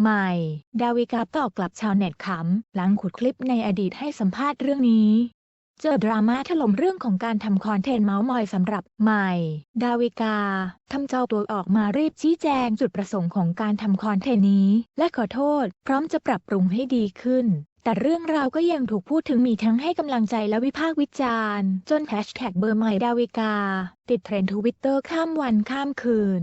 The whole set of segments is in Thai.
ใหม่ ดาวิกาตอบกลับชาวเน็ตขำ หลังขุดคลิปในอดีตให้สัมภาษณ์เรื่องนี้ เจอดราม่าถล่มเรื่องของการทำคอนเทนต์เมาส์มอยสำหรับใหม่ ดาวิกาทำเจ้าตัวออกมารีบชี้แจงจุดประสงค์ของการทำคอนเทนต์นี้ และขอโทษ พร้อมจะปรับปรุงให้ดีขึ้นแต่เรื่องราวก็ยังถูกพูดถึงมีทั้งให้กำลังใจและวิพากษ์วิจารณ์ จนแฮชแท็กเบอร์ใหม่ดาวิกา ติดเทรนด์ทวิตเตอร์ข้ามวันข้ามคืน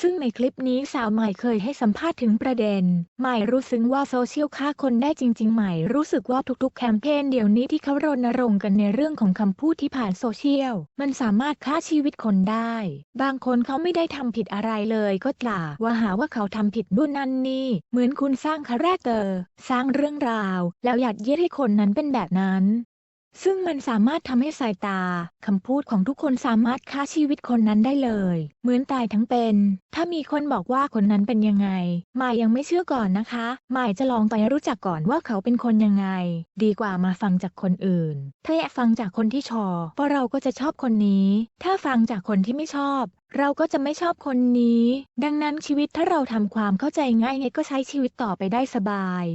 ซึ่งในคลิปนี้สาวใหม่เคยให้สัมภาษณ์ถึงประเด็น ใหม่รู้ซึ้งว่าโซเชียลฆ่าคนได้จริง ๆ ใหม่รู้สึกว่าทุกๆ แคมเปญเดี๋ยวนี้ที่เขารณรงค์กันในเรื่องของคำพูดที่ผ่านโซเชียล มันสามารถฆ่าชีวิตคนได้ บางคนเขาไม่ได้ทำผิดอะไรเลยก็กล่าวว่าหาว่าเขาทำผิดนู่นนั่นนี่ เหมือนคุณสร้างคาแรคเตอร์ สร้างเรื่องราว แล้วยัดเยียดให้คนนั้นเป็นแบบนั้น ซึ่งมันสามารถทำให้สายตาคำพูดของทุกคนสามารถฆ่าชีวิตคนนั้นได้เลย เหมือนตายทั้งเป็น ถ้ามีคนบอกว่าคนนั้นเป็นยังไงหมายยังไม่เชื่อก่อนนะคะหมายจะลองไปรู้จักก่อนว่าเขาเป็นคนยังไง ดีกว่ามาฟังจากคนอื่น ถ้าอยากฟังจากคนที่ชอบเพราะเราก็จะชอบคนนี้ ถ้าฟังจากคนที่ไม่ชอบเราก็จะไม่ชอบคนนี้ ดังนั้นชีวิตถ้าเราทำความเข้าใจง่ายไงก็ใช้ชีวิตต่อไปได้สบาย